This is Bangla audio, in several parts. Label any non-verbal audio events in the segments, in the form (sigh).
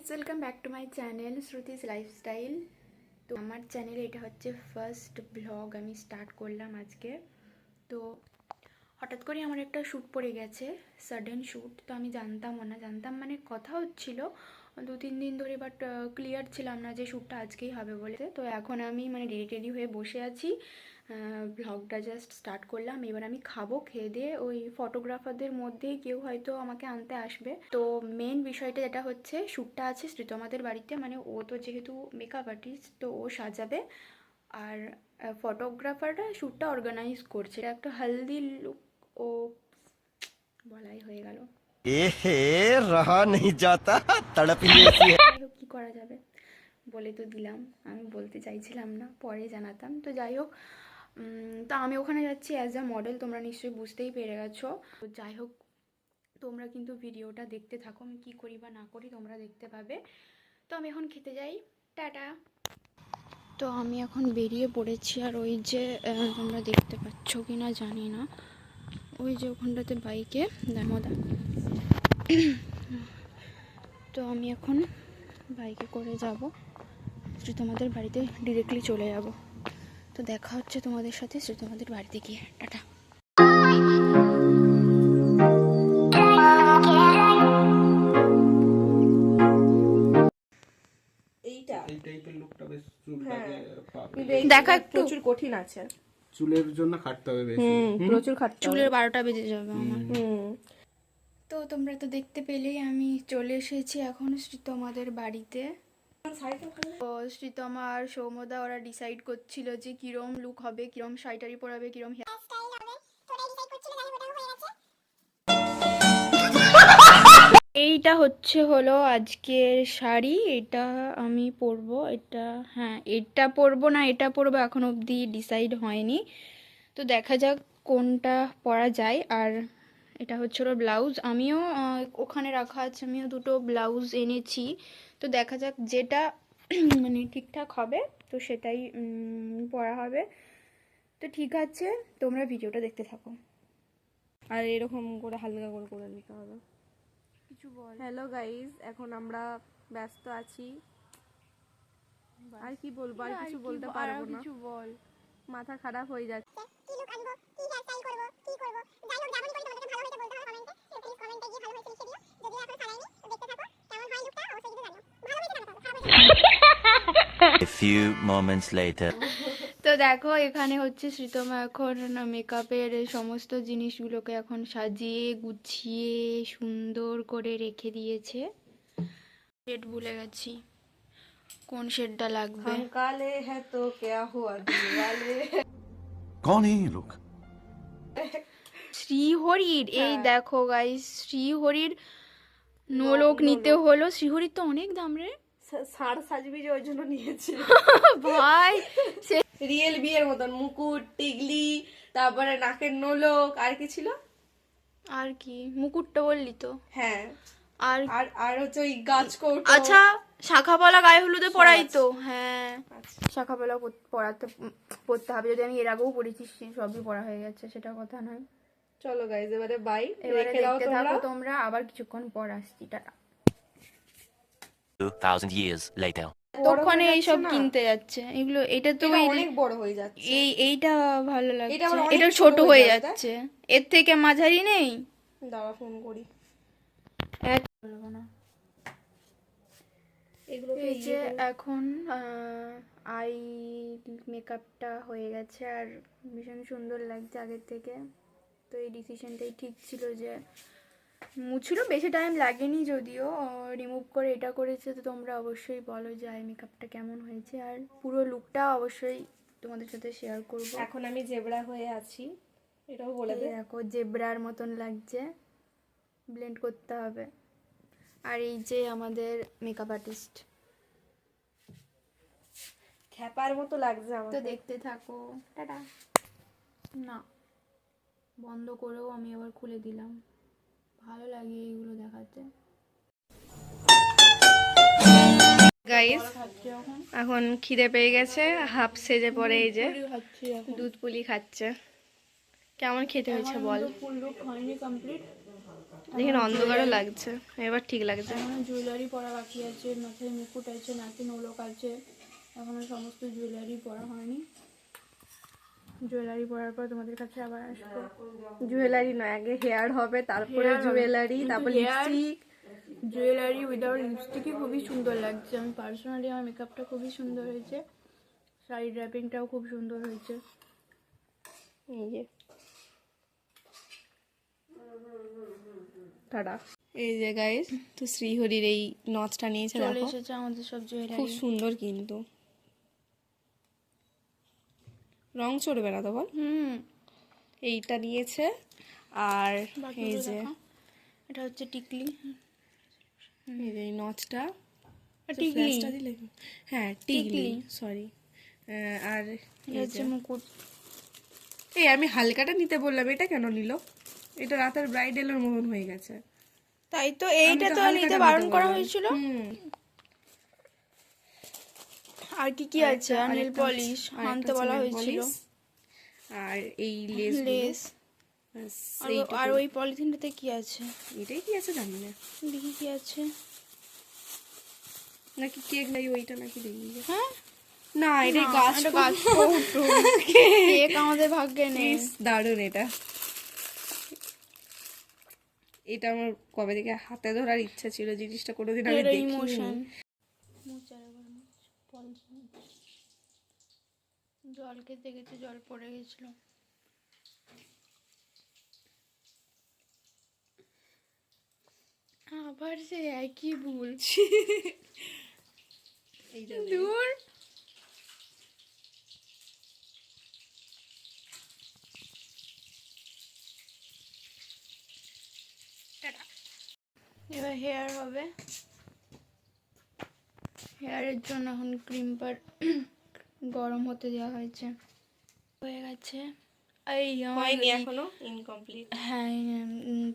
Guys welcome back to my channel Shruti's lifestyle তো আমার চ্যানেলে এটা হচ্ছে ফার্স্ট ব্লগ আমি স্টার্ট করলাম আজকে। তো হঠাৎ করে আমার একটা শ্যুট পড়ে গেছে সাডেন শ্যুট তো আমি জানতামও না, জানতাম মানে কথা হচ্ছিল, দু তিন দিন ধরে বাট ক্লিয়ার ছিলাম না যে শ্যুটটা আজকেই হবে বলে। তো এখন আমি মানে রেডি টেডি হয়ে বসে আছি। ব্লগটা জাস্ট স্টার্ট করলাম। এবার আমি খাব খেয়ে দিয়ে ওই ফটোগ্রাফারদের মধ্যেই কেউ হয়তো আমাকে আনতে আসবে। তো মেন বিষয়টা যেটা হচ্ছে শ্যুটটা আছে শ্রীতমাদের বাড়িতে মানে ও তো যেহেতু মেকআপ আর্টিস্ট তো ও সাজাবে। আর ফটোগ্রাফাররা শ্যুটটা অর্গানাইজ করছে। একটা হেলদি লুক ও বলাই হয়ে গেল। কি করা যাবে? বলে তো দিলাম। আমি বলতে চাইছিলাম না পরে জানাতাম। তো যাই হোক তো আমি ওখানে যাচ্ছি অ্যাজ আ মডেল তোমরা নিশ্চয়ই বুঝতেই পেরে গেছো। যাই হোক, তোমরা কিন্তু ভিডিওটা দেখতে থাকো, আমি কী করি বা না করি তোমরা দেখতে পাবে। তো আমি এখন খেতে যাই, টাটা। তো আমি এখন বেরিয়ে পড়েছি, আর ওই যে তোমরা দেখতে পাচ্ছ কি না জানি না। ওই যে ওখানটাতে বাইকে দামোদা তো আমি এখন বাইকে করে যাব তোমাদের বাড়িতে ডিরেক্টলি চলে যাব। তো দেখা হচ্ছে তোমাদের সাথে তোমাদের বাড়িতে গিয়ে। টাটা। এই দেখা একটু। প্রচুর কঠিন আছে। চুলের জন্য খাটতে হবে বেশি। প্রচুর খাটতে চুলের বারোটা বেজে যাবে আমার। হুম। তো তোমরা তো দেখতে পেলেই আমি চলে এসেছি এখন শ্রীতমাদের বাড়িতে। শ্রীতমা আর সৌমদা ওরা ডিসাইড করছিল যে কিরম লুক হবে, কিরম শাড়িটারি পরাবে, কিরম এইটা হচ্ছে হলো আজকের শাড়ি, এটা আমি পরবো, এটা হ্যাঁ এটা পরবো না, এটা পরবো, এখন অবধি ডিসাইড হয়নি। তো দেখা যাক কোনটা পরা যায়, আর এটা হচ্ছে ওর ব্লাউজ আমিও ওখানে রাখা আছে, আমিও দুটো ব্লাউজ এনেছি। তো দেখা যাক যেটা মানে ঠিকঠাক হবে তো সেটাই পড়া হবে। তো ঠিক আছে তোমরা ভিডিওটা দেখতে থাকো। আর এরকম করে হালকা করে করে নিতে হবে। কিছু বল। হ্যালো গাইস এখন আমরা ব্যস্ত আছি। আর কি বলব আর কিছু বলতে পারব না। কিছু বল। মাথা খারাপ হয়ে যাচ্ছে। কি লুক আনব কি হেয়ারস্টাইল করব কি করব? যাই হোক যেমন করি তোমাদেরকে ভালো হয়েছে বলতে হবে কমেন্টে প্লিজ কমেন্টে গিয়ে ভালো হয়েছে লিখে দিও। যদিও এখন A few moments later. (laughs) তো দেখো এখানে হচ্ছে শ্রীতমা এখন মেকআপের সমস্ত জিনিসগুলোকে এখন সাজিয়ে গুছিয়ে সুন্দর করে রেখে দিয়েছে। শেড ভুলে গেছি। কোন শেডটা লাগবে? কালে হ্যাঁ তো কেয়া হুয়া দিওয়ালে। কোন এই লোক? শ্রীহরির এই হ্যাঁ। দেখো গাইস শ্রীহরির নোলক নিতে হলো। শ্রীহরির তো অনেক দাম রে। ষাঁড় সাজবি যে ওই জন্য নিয়েছি। (laughs) ভাই সে রিয়েল বিয়ের মতন মুকুট টিগলি তারপরে নাকের নোলক আর কি ছিল? আর কি মুকুটটা বললি তো। হ্যাঁ। আর আর আর হচ্ছে ওই গাছ কৌটো আচ্ছা শাখাপালা গায়ে হলুদে পড়াই তো হ্যাঁ। আচ্ছা। শাখাপালা পড়াতে পড়তে হবে যদি আমি এর আগেও পড়েছি সবই পড়া হয়ে গেছে সেটা কথা নয়। চলো গাইজ এবারে বাই এবারে রেখে দাও দেখতে তোমরা। থাকো তোমরা আবার কিছুক্ষণ পর আসছি টাটা। 2000 years later তখনই এইসব যাচ্ছে কিনতে যাচ্ছে। এগুলো এটা তো অনেক বড় হয়ে যাচ্ছে। এই এইটা ভালো লাগছে। এটা ছোট হয়ে যাচ্ছে। এর থেকে মাঝারি নেই? দাঁড়া ফোন করি। এক বলব না এগুলো এই যে এখন আই মেকআপটা হয়ে গেছে আর ভীষণ সুন্দর লাগছে আগের থেকে। তো এই ডিসিশনটাই ঠিক ছিল যে মুছলো বেশি টাইম লাগেনি যদিও রিমুভ করে এটা করেছে তো তোমরা অবশ্যই বলো যে আই মেকআপটা কেমন হয়েছে। আর পুরো লুকটা অবশ্যই তোমাদের সাথে শেয়ার করব। এখন আমি জেবরা হয়ে আছি এটাও বলে দেখো জেব্রার মতন লাগছে। ব্লেন্ড করতে হবে। আর এই যে আমাদের মেকআপ আর্টিস্ট খ্যাপার মতো লাগছে আমার তো দেখতে থাকো। টাটা। না। বন্ধ করেও আমি আবার খুলে দিলাম। ভালো লাগে এইগুলো দেখাতে। গাইস এখন খিদে পেয়ে গেছে হাফ সেজে পরে এই যে। দুধ পুলি খাচ্ছে। কেমন খেতে হয়েছে বল? যেখানে অন্ধকারও লাগছে এবার ঠিক লাগছে। জুয়েলারি পরা বাকি আছে মাথায় মুকুট আছে নাকে নোলক আছে। এখনও সমস্ত জুয়েলারি পরা হয়নি। জুয়েলারি পরার পর তোমাদের কাছে আবার আসব। জুয়েলারি নয় আগে হেয়ার হবে তারপরে জুয়েলারি তারপর লিপস্টিক জুয়েলারি উইদাউট লিপস্টিকই খুবই সুন্দর লাগছে। আমি পার্সোনালি আমার মেকআপটা খুবই সুন্দর হয়েছে। শাড়ি ড্র্যাপিংটাও খুব সুন্দর হয়েছে। এই যে। টাটা। এই যে গাইস তো শ্রীহরির এই নথটা নিয়েছে দেখো। এসেছে আমাদের সব খুব জুয়েলারি সুন্দর কিন্তু। রং চড়বে না তো বল? হুম। এইটা নিয়েছে আর এই যে এটা হচ্ছে টিকলি। এই যে নথটা টিকলি। হ্যাঁ টিকলি। সরি আর হচ্ছে মুকুট। এই আমি হালকাটা নিতে বললাম এটা কেন নিল? এটা রাতের ব্রাইডালের মতন হয়ে গেছে। তাই তো এইটা তো নিতে নিতে বারণ করা হয়েছিল। হুম। আর কি কি আছে? নেল পলিশ আনতে বলা হয়েছিল। আর এই লেস লেস আর- ওই পলিথিনটাতে কি আছে? এটাই কি আছে জানি না। দেখি কি আছে। নাকি কেক নাই ওইটা নাকি দেখি। হ্যাঁ? না গাছ এটা গাছ (laughs) কেক আমাদের ভাগ্যে নেই। ইস, দারুণ এটা। এটা আমার কবে থেকে হাতে ধরার ইচ্ছা ছিল জিনিসটা কোনোদিন আমি দেখিনি। জল খেতে খেতে জল পড়ে গেছিল। আবার সে একই এইটা দূর। এবার হেয়ার হবে। হেয়ারের জন্য এখন ক্রিম পার গরম হতে দেওয়া হয়েছে। হয়ে গেছে। এই হয়নি এখনও? ইনকমপ্লিট হ্যাঁ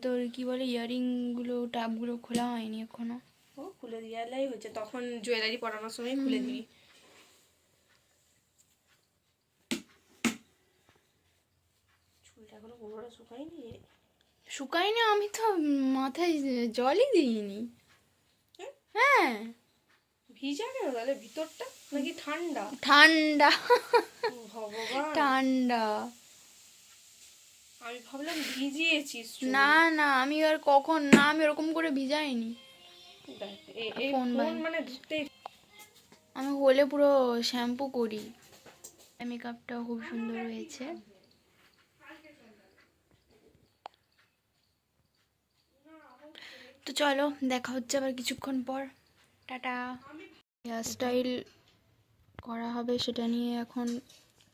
তোর কি বলে ইয়ারিংগুলো টাপগুলো খোলা হয়নি এখনও। ও খুলে দিয়ালাই হচ্ছে তখন জুয়েলারি পরানোর সময় খুলে দিবি। চুলটা এখনও পুরোটা শুকায়নি শুকায়নি আমি তো মাথায় জলই দিইনি। হ্যাঁ? ভিজা কেন তাহলে? ভিতরটা? নাকি ঠান্ডা? ঠান্ডা। ভগবান। ঠান্ডা। আমি ভাবলাম না না আমি আর কখন? না আমি ওরকম করে ভিজাইনি। ফোন মানে ধরতেই আমি হলে পুরো শ্যাম্পু করি। মেকআপটাও খুব সুন্দর হয়েছে। তো চলো দেখা হচ্ছে আবার কিছুক্ষণ পর। টাটা। হেয়ার স্টাইল করা হবে সেটা নিয়ে এখন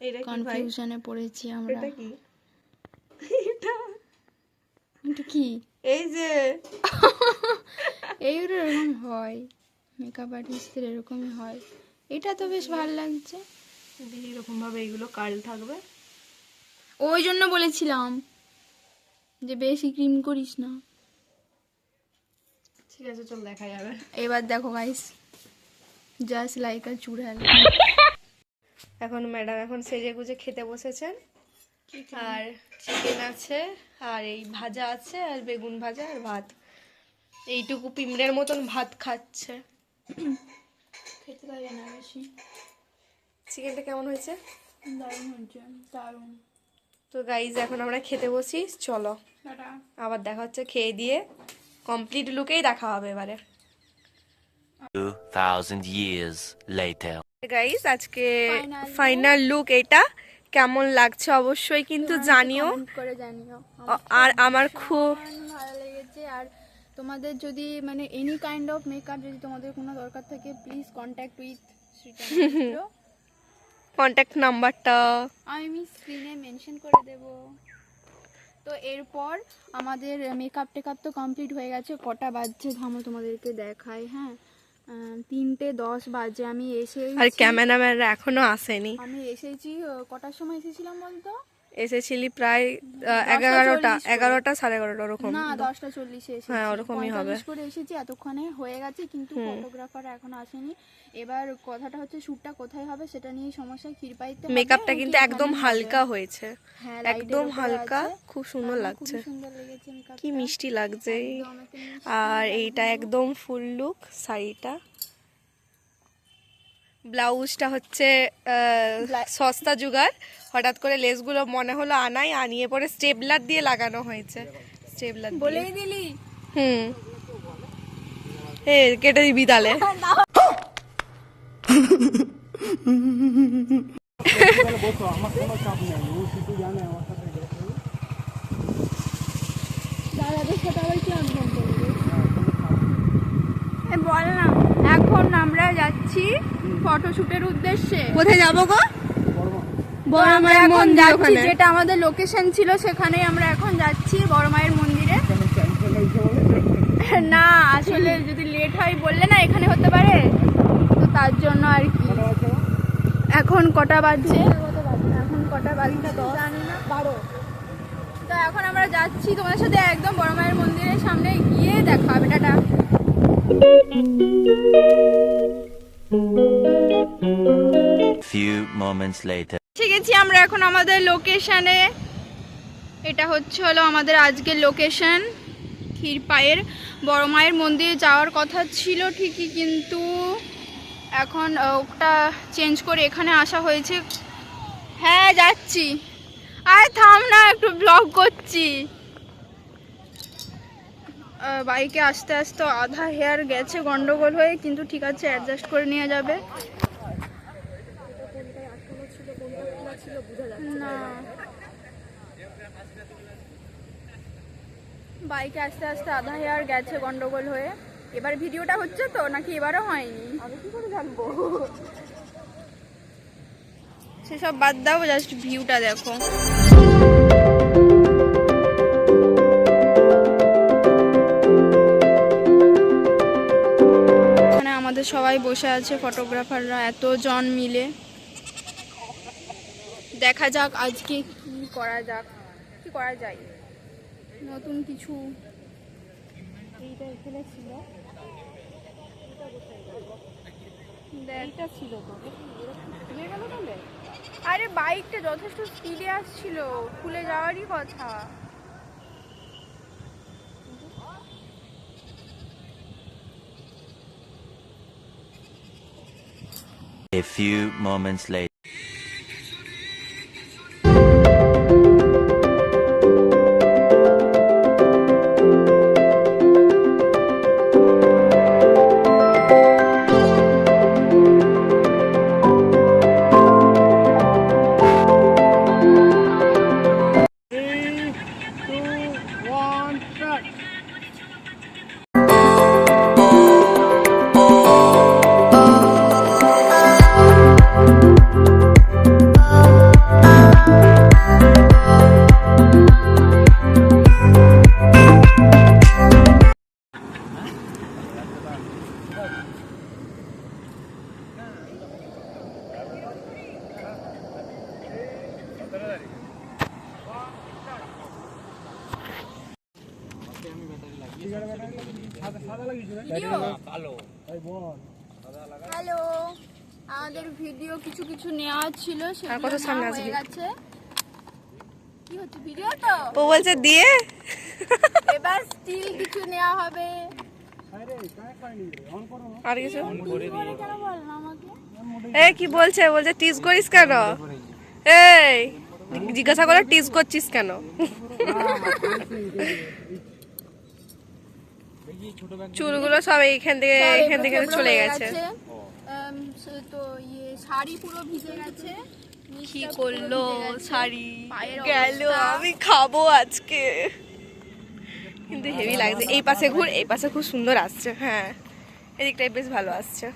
এটা কনফিউশনে পড়েছি আমরা। এটা কি? এটা কি? এই যে। এইগুলো এরকম হয়। মেকআপ আর্টিস্টদের এরকমই হয়। এটা তো বেশ ভালো লাগছে। এরকম ভাবে এগুলো কাল থাকবে। ওই জন্য বলেছিলাম যে বেশি ক্রিম করিস না। ঠিক আছে চল দেখা যাবে এবার দেখো গাইস জাস্ট লাইক আ চুড়াল এখন ম্যাডাম এখন সেজে গুজে খেতে বসেছেন। আর চিকেন আছে আর এই ভাজা আছে আর বেগুন ভাজা আর ভাত। এইটুকু পিমড়ের মতন ভাত খাচ্ছে। খেতে লাগে না বেশি। চিকেনটা কেমন হয়েছে? দারুণ হচ্ছে দারুণ। তো গাইজ এখন আমরা খেতে বসি। চলো। আবার দেখা হচ্ছে খেয়ে দিয়ে। কমপ্লিট লুকেই দেখা হবে এবারে। 2000 years later. গাইস আজকে ফাইনাল লুক এটা। কেমন লাগছে অবশ্যই কিন্তু জানিও। করে জানিও। আর আমার খুব ভালো লেগেছে। আর তোমাদের যদি মানে এনি কাইন্ড অফ মেকআপ যদি তোমাদের কোনো দরকার থাকে প্লিজ কন্ট্যাক্ট উইথ কন্ট্যাক্ট নাম্বারটা আমি স্ক্রিনে মেনশন করে দেব। তো এরপর আমাদের মেকআপ টেকআপ তো কমপ্লিট হয়ে গেছে। কটা বাজছে থামো তোমাদেরকে দেখাই হ্যাঁ। তিনটে দশ বাজে আমি এসে আর ক্যামেরাম্যানরা এখনও আসেনি। আমি এসেছি কটার সময় এসেছিলাম বলতো? এসেছিলি প্রায় এগারোটা এগারোটা সাড়ে এগারোটা ওরকম। না দশটা চল্লিশে এসেছি। হ্যাঁ, ওরকমই হবে। করে এসেছি এতক্ষণে হয়ে গেছে কিন্তু ফটোগ্রাফার এখনও আসেনি। এবার কথাটা হচ্ছে শ্যুটটা কোথায় হবে সেটা নিয়ে সমস্যা ক্ষীরপাইতে মেকআপটা কিন্তু একদম হালকা হয়েছে। হ্যাঁ, একদম হালকা খুব সুন্দর লাগছে। কি মিষ্টি লাগছে আর এইটা একদম ফুল লুক শাড়িটা। ব্লাউজটা হচ্ছে সস্তা জুগার হঠাৎ করে লেসগুলো মনে হলো আনাই আনিয়ে পরে স্টেপলার দিয়ে লাগানো হয়েছে। স্টেপলার বলেই দিলি। হুম। এ কেটে দিবি তাহলে। (laughs) এ, বল না। এখন আমরা যাচ্ছি ফটোশুটের উদ্দেশ্যে? কোথায় যাব গো? বড় মায়ের এখন মন্দির ওখানে। যেটা আমাদের লোকেশন ছিল সেখানেই আমরা এখন যাচ্ছি বড় মায়ের মন্দিরে। (laughs) না আসলে যদি লেট হয় বললে না এখানে হতে পারে। তো তার জন্য আর কি। এখন কটা বাজছে? এখন কটা বাজছে জানি না বারো। তো এখন আমরা যাচ্ছি তোমাদের সাথে একদম বড় মায়ের মন্দিরের সামনে গিয়ে দেখা হবে। টাটা। Few moments later. এসে গেছি আমরা এখন আমাদের লোকেশনে এটা হচ্ছে হলো আমাদের আজকের লোকেশন ক্ষীরপায়ের বড় মায়ের মন্দিরে যাওয়ার কথা ছিল ঠিকই, কিন্তু এখন ওটা চেঞ্জ করে এখানে আসা হয়েছে। হ্যাঁ যাচ্ছি। আরে, থাম না, একটু ব্লগ করছি। বাইকে আস্তে আস্তে আধা হেয়ার গেছে গন্ডগোল হয়ে, কিন্তু ঠিক আছে অ্যাডজাস্ট করে নিয়ে যাবে না বাইকে আস্তে আস্তে আধা হেয়ার গেছে গন্ডগোল হয়ে। এবার ভিডিওটা হচ্ছে তো নাকি এবারও হয়নি? আমি কি করে জানব? সেসব বাদ দাও জাস্ট ভিউটা দেখো। আমাদের সবাই বসে আছে ফটোগ্রাফাররা এত জন মিলে। দেখা যাক আজকে কি করা যাক কি করা যায়। নতুন কিছু। এইটা এখানে ছিল। এইটা ছিল আরে বাইকটা যথেষ্ট স্পিডে আসছিল। খুলে যাওয়ারই কথা। A few moments later. নেওয়া ছিল সেগুলো নেওয়া হয়ে গেছে। কি হচ্ছে ভিডিও তো? ও বলছে দিয়ে? এবার স্টিল কিছু নেওয়া হবে। আর কিছু? কি করে কেন বল না আমাকে? এ কি বলছে? বলছে টিস করিস কেন? এই জিজ্ঞাসা করে টিস করছিস কেন? চুলগুলো সব এইখান থেকে এখান থেকে চলে গেছে। তো ইয়ে শাড়ি পুরো ভিজে গেছে। কি করল শাড়ি? গেল আমি খাব আজকে। কিন্তু হেভি লাগছে। এই পাশে ঘুর এই পাশে খুব সুন্দর আসছে হ্যাঁ। এদিকটাই বেশ ভালো আসছে।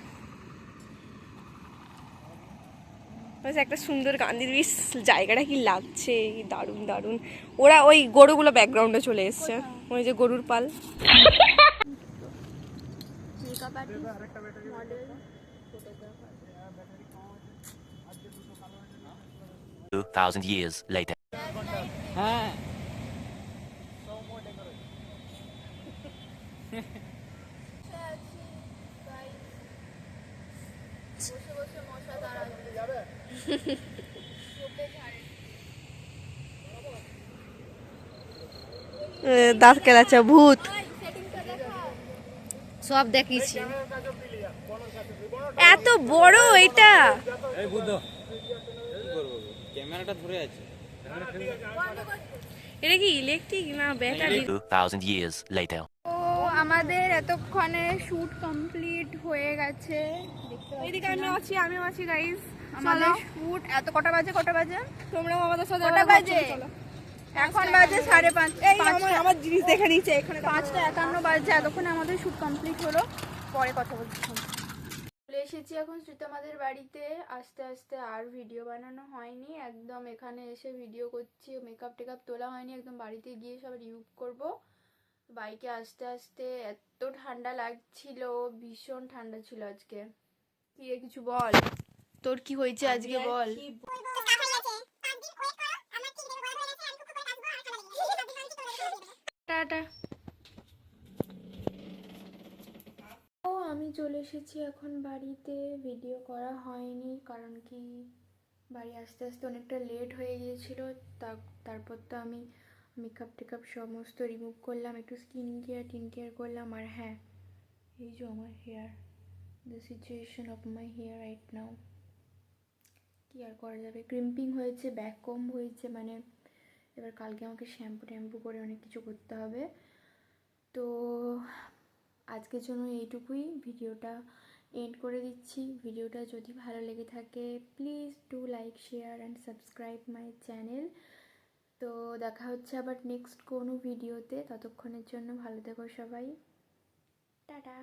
একটা সুন্দর গান্ধীর বেশ জায়গাটা কি লাগছে কি দারুণ দারুণ। ওরা ওই গরুগুলো ব্যাকগ্রাউন্ডে চলে এসছে। ওই যে গরুর পাল। Makeup artist model Two thousand years later. এ, দাঁত কেলাচ্ছে ভূত। সব দেখিয়েছি। এত বড় এটা। ক্যামেরাটা ধরে আছে। এটা কি ইলেকট্রিক না ব্যাটারি 2000 years later. তো আমাদের এতক্ষণে শ্যুট কমপ্লিট হয়ে গেছে। এইদিকে আমি আছি আমিও আছি গাইস আমাদের শ্যুট এত কটা বাজে কটা বাজে? তোমরাও আমাদের সাথে কটা বাজে? এখন বাজে সাড়ে পাঁচ এই আমার আমার জিনিস দেখে নিচ্ছে এখানে পাঁচটা একান্ন বাজে এতক্ষণে আমাদের শ্যুট কমপ্লিট হলো। পরে কথা বলছি। এসেছি এখন আমাদের বাড়িতে। আস্তে আস্তে আর ভিডিও বানানো হয়নি। একদম এখানে এসে ভিডিও করছি মেকআপ টেকআপ তোলা হয়নি। একদম বাড়িতে গিয়ে সব রিমুভ করব। বাইকে আস্তে আস্তে এত ঠান্ডা লাগছিল ভীষণ ঠান্ডা ছিল আজকে। কি কিছু বল? তোর কি হয়েছে আজকে বল? তো স্টার্ট হয়ে গেছে পাঁচ দিন ওয়েট করো আমার ঠিক দেবে বড় হয়ে গেছে আমি খুব করে কাটবো আর ঠান্ডা লেগে যাবে সাত দিন আমি ঠিক করে দেবো টাটা ও আমি চলে এসেছি এখন বাড়িতে। ভিডিও করা হয়নি, কারণ কি? বাড়ি আসতে আসতে অনেকটা লেট হয়ে গিয়েছিল। তা, তারপর তো আমি মেকআপ টেকআপ সমস্ত রিমুভ করলাম, একটু স্কিন কেয়ার টিন কেয়ার করলাম। আর হ্যাঁ এই যে আমার hair the situation of my hair right now কী আর করা যাবে? ক্রিম্পিং হয়েছে ব্যাক কম হয়েছে মানে এবার কালকে আমাকে শ্যাম্পু ট্যাম্পু করে অনেক কিছু করতে হবে। তো আজকের জন্য এইটুকুই। ভিডিওটা এন্ড করে দিচ্ছি। ভিডিওটা যদি ভালো লেগে থাকে please do like share and subscribe my channel তো দেখা হচ্ছে আবার নেক্সট কোনো ভিডিওতে। ততক্ষণের জন্য ভালো থেকো সবাই। টাটা।